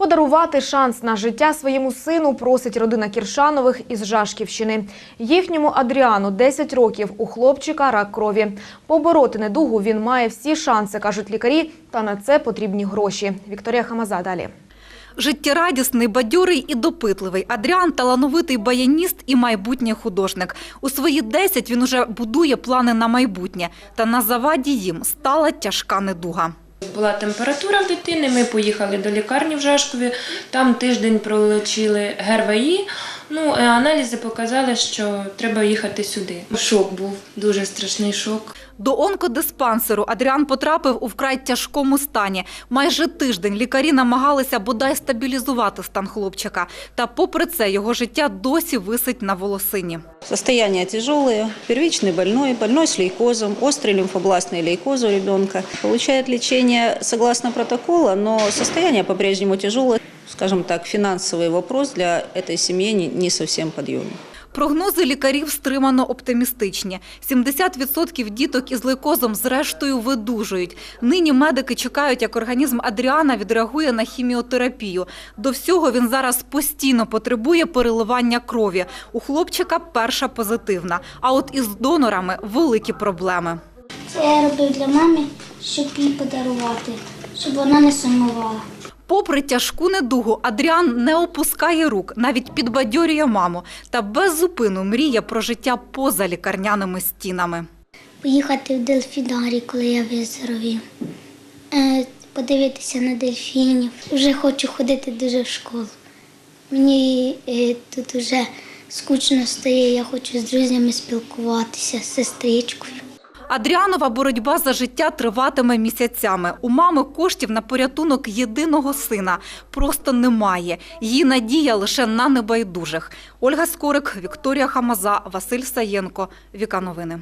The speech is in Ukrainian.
Подарувати шанс на життя своєму сину просить родина Кіршанових із Жашківщини. Їхньому Адріану 10 років, у хлопчика рак крові. Побороти недугу він має всі шанси, кажуть лікарі, та на це потрібні гроші. Вікторія Хамаза далі. Життєрадісний, бадьорий і допитливий. Адріан – талановитий баяніст і майбутній художник. У свої 10 він уже будує плани на майбутнє. Та на заваді їм стала тяжка недуга. Була температура в дитини, ми поїхали до лікарні в Жашкові, там тиждень пролечили ГРВІ, ну, е, аналізи показали, що треба їхати сюди. Шок був, дуже страшний шок. До онкодиспансеру Адріан потрапив у вкрай тяжкому стані. Майже тиждень лікарі намагалися бодай стабілізувати стан хлопчика. Та попри це його життя досі висить на волосині. Состояние тяжелое, первичный больной, больной с лейкозом, острый лимфобластный лейкоз у ребенка. Получает лечение согласно протокола, но состояние по-прежнему тяжелое. Скажем так, финансовый вопрос для этой семьи не, совсем подъемный. Прогнози лікарів стримано оптимістичні. 70% діток із лейкозом зрештою видужують. Нині медики чекають, як організм Адріана відреагує на хіміотерапію. До всього він зараз постійно потребує переливання крові. У хлопчика перша позитивна. А от із донорами великі проблеми. Це я робив для мами, щоб їй подарувати, щоб вона не сумувала. Попри тяжку недугу, Адріан не опускає рук, навіть підбадьорює маму та без зупину мріє про життя поза лікарняними стінами. Поїхати в дельфінарій, коли я виздоровію. Е, Подивитися на дельфінів. Вже хочу ходити дуже в школу. Мені е, тут вже скучно стає, я хочу з друзями спілкуватися, з сестричкою. Адріанова боротьба за життя триватиме місяцями. У мами коштів на порятунок єдиного сина просто немає. Її надія лише на небайдужих. Ольга Скорик, Вікторія Хамаза, Василь Саєнко. Віка новини.